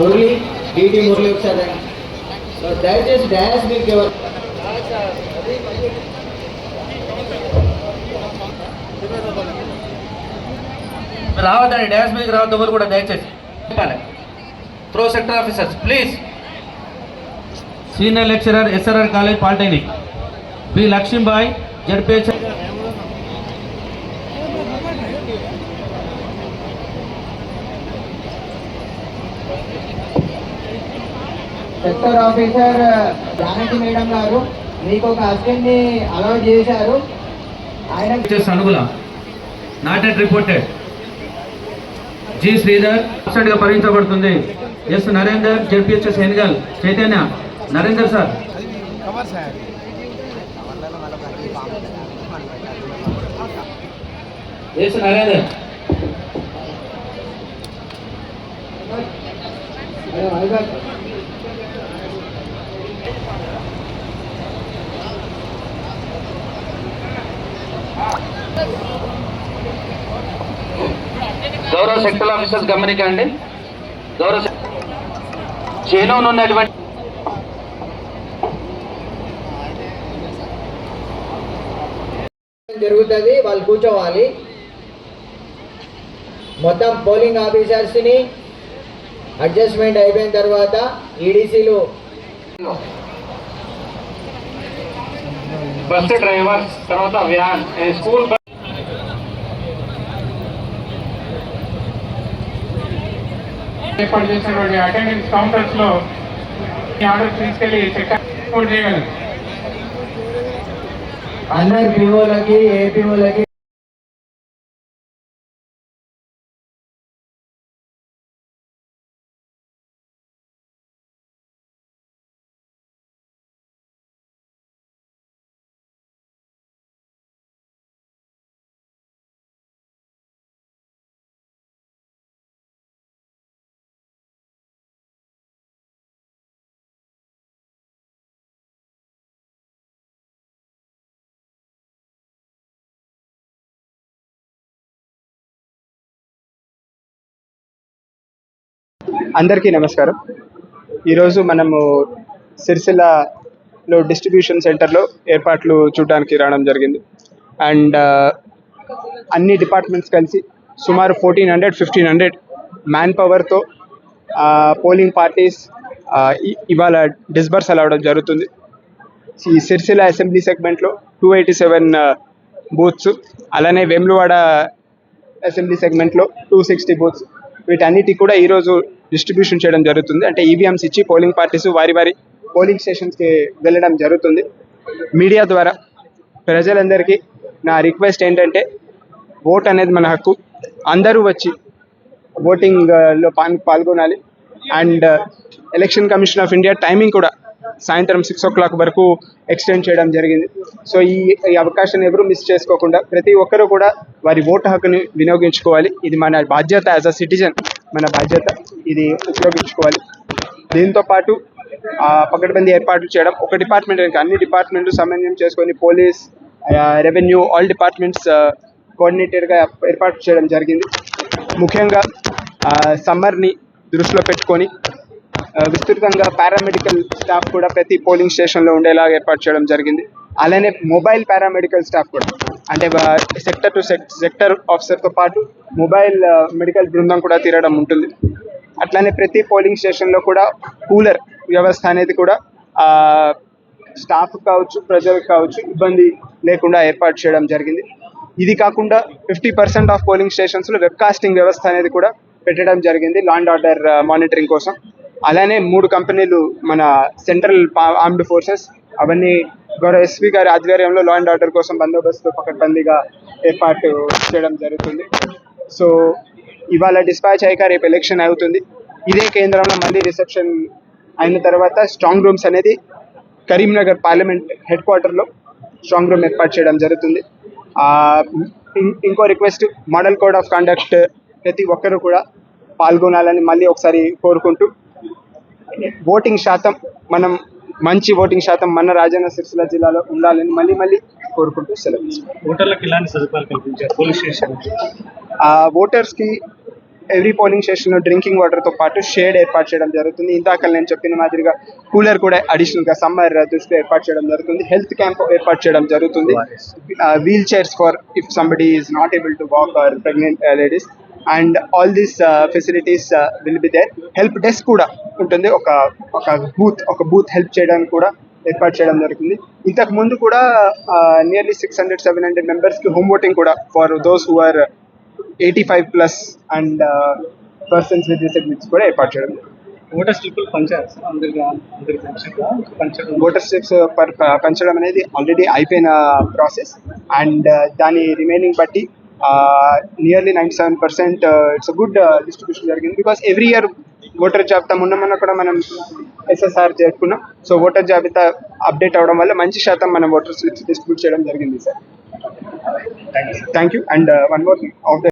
Murali DT Murali ఒకసారి దయచేసి dais మీకు ఎవరు? రావద్దండి డ్యాన్స్ మీదకి రావద్దు ఎవరు కూడా దయచేసి. Pro sector officers please senior lecturer SRR college polytechnic B Lakshmibai ZPH sector officer Janaki madam garu మీకు ఒక అసిస్టెంట్ని అలౌట్ చేశారు. ఆయన Anugula not at reported G Sridhar అబ్సెంట్గా పరిగణించబడుతుంది. ఎస్ నరేందర్ జెడ్పిహెచ్ఎస్ ఎన్గల్ చైతన్య నరేందర్ సార్ ఎస్ నరేందర్ గౌరవ సెక్టర్ ఆఫీసర్స్ గమనికండి గౌరవ చేలోను ఉన్నటువంటి జరుగుతుంది వాళ్ళు కూర్చోవాలి. మొత్తం పోలింగ్ ఆఫీసర్స్ని అడ్జస్ట్మెంట్ అయిపోయిన తర్వాత ఈడీసీలు బస్ డ్రైవర్ తర్వాత వ్యాన్ స్కూల్ ఏర్పాటు చేసినటువంటి అటెండెన్స్ కౌంటర్స్లో ఆర్డర్ తీసుకెళ్ళి చెక్ చేయగలరు. అందరి పిఓలకి ఏపీఓలకి అందరికీ నమస్కారం. ఈరోజు మనము సిరిసిల్లలో డిస్ట్రిబ్యూషన్ సెంటర్లో ఏర్పాట్లు చూడడానికి రావడం జరిగింది. అండ్ అన్ని డిపార్ట్మెంట్స్ కలిసి సుమారు fourteen hundred fifteen hundred man పవర్తో polling parties ఇవాళ డిస్బర్స్ అవ్వడం జరుగుతుంది. ఈ సిరిసిల్ల అసెంబ్లీ సెగ్మెంట్లో టూ ఎయిటీ సెవెన్ బూత్స్ అలానే వేములవాడ అసెంబ్లీ సెగ్మెంట్లో టూ సిక్స్టీ బూత్స్ వీటన్నిటికి కూడా ఈరోజు డిస్ట్రిబ్యూషన్ చేయడం జరుగుతుంది. అంటే ఈవీఎంస్ ఇచ్చి పోలింగ్ పార్టీస్ వారి వారి పోలింగ్ స్టేషన్స్కి వెళ్ళడం జరుగుతుంది. మీడియా ద్వారా ప్రజలందరికీ నా రిక్వెస్ట్ ఏంటంటే ఓట్ అనేది మన హక్కు. అందరూ వచ్చి ఓటింగ్లో ఆ, పాల్గొనాలి. And election commission of India timing కూడా సాయంత్రం సిక్స్ ఓ క్లాక్ వరకు ఎక్స్టెండ్ చేయడం జరిగింది. సో ఈ ఈ అవకాశాన్ని ఎవరు మిస్ చేసుకోకుండా ప్రతి ఒక్కరూ కూడా వారి ఓటు హక్కుని వినియోగించుకోవాలి. ఇది మన బాధ్యత యాజ్ అ సిటిజన్ మన బాధ్యత. ఇది ఉపయోగించుకోవాలి. దీంతో పాటు ఆ, పకడ్బందీ ఏర్పాట్లు చేయడం ఒక డిపార్ట్మెంట్ అన్ని డిపార్ట్మెంట్లు సమన్వయం చేసుకొని పోలీస్ రెవెన్యూ ఆల్ డిపార్ట్మెంట్స్ కోఆర్డినేటెడ్గా ఏర్పాటు చేయడం జరిగింది. ముఖ్యంగా సమ్మర్ని దృష్టిలో పెట్టుకొని విస్తృతంగా పారామెడికల్ స్టాఫ్ కూడా ప్రతి పోలింగ్ స్టేషన్లో ఉండేలాగా ఏర్పాటు చేయడం జరిగింది. అలానే మొబైల్ పారామెడికల్ స్టాఫ్ కూడా. అంటే సెక్టర్ టు సెక్టర్ ఆఫీసర్తో పాటు మొబైల్ మెడికల్ బృందం కూడా తీరడం ఉంటుంది. అట్లానే ప్రతి పోలింగ్ స్టేషన్లో కూడా కూలర్ వ్యవస్థ అనేది కూడా ఆ, స్టాఫ్ కావచ్చు ప్రజలకు కావచ్చు ఇబ్బంది లేకుండా ఏర్పాటు చేయడం జరిగింది. ఇది కాకుండా ఫిఫ్టీ పర్సెంట్ ఆఫ్ పోలింగ్ స్టేషన్స్లో వెబ్ కాస్టింగ్ వ్యవస్థ అనేది కూడా పెట్టడం జరిగింది లా అండ్ ఆర్డర్ మానిటరింగ్ కోసం. అలానే మూడు కంపెనీలు మన సెంట్రల్ ఆర్మ్డ్ ఫోర్సెస్ అవన్నీ గౌరవ ఎస్పీ గారి ఆధ్వర్యంలో లా అండ్ ఆర్డర్ కోసం బందోబస్తు పకడ్బందీగా ఏర్పాటు చేయడం జరుగుతుంది. సో ఇవాళ డిస్పాచ్ అయ్యాక రేపు ఎలక్షన్ అవుతుంది. ఇదే కేంద్రంలో మళ్ళీ రిసెప్షన్ అయిన తర్వాత స్ట్రాంగ్ రూమ్స్ అనేది కరీంనగర్ పార్లమెంట్ హెడ్ క్వార్టర్లో స్ట్రాంగ్ రూమ్ ఏర్పాటు చేయడం జరుగుతుంది. ఇంకో request model code of conduct ప్రతి ఒక్కరు కూడా పాల్గొనాలని మళ్ళీ ఒకసారి కోరుకుంటూ ఓటింగ్ శాతం మనం మంచి ఓటింగ్ శాతం మన రాజన్న సిరిసిల్ల జిల్లాలో ఉండాలని మళ్ళీ మళ్ళీ కోరుకుంటూ సెలవు. ఓటర్లకు ఇలాంటి సదుపాయాలు కల్పించారు? Police station. ఓటర్స్కి ఎవ్రీ పోలింగ్ స్టేషన్లో డ్రింకింగ్ వాటర్తో పాటు షేడ్ ఏర్పాటు చేయడం జరుగుతుంది. ఇందాక నేను చెప్పిన మాదిరిగా కూలర్ కూడా అడిషనల్గా సమ్మర్ దృష్టిలో ఏర్పాటు చేయడం జరుగుతుంది. హెల్త్ క్యాంప్ ఏర్పాటు చేయడం జరుగుతుంది. Wheelchairs for if somebody is not able to walk or pregnant ladies and all these facilities will be there help desk కూడా ఉంటుంది. ఒక ఒక బూత్ ఒక బూత్ హెల్ప్ చేయడానికి కూడా ఏర్పాటు చేయడం జరుగుతుంది. ఇంతకు ముందు కూడా nearly six hundred seven hundred మెంబర్స్కి హోమ్ ఓటింగ్ కూడా for those who are eighty five plus and persons with disabilities కూడా ఏర్పాటు చేయడం. ఓటర్ స్లిప్పులు పంచారు సార్ అందరికి అందరికి పంచారు పంచడం ఓటర్ స్లిప్స్ పర్ పంచడం అనేది ఆల్రెడీ అయిపోయిన ప్రాసెస్ అండ్ దాని రిమైనింగ్ బట్టి nearly ninety seven percent it's good distribution జరిగింది బికాస్ ఎవ్రీ ఇయర్ ఓటర్ జాబితా మొన్న కూడా మనం ఎస్ఎస్ఆర్ జరుపుకున్నాం. సో ఓటర్ జాబితా అప్డేట్ అవడం వల్ల మంచి శాతం మనం ఓటర్ స్లిప్స్ డిస్ట్రిబ్యూట్ చేయడం జరిగింది sir. Thank you and one more of the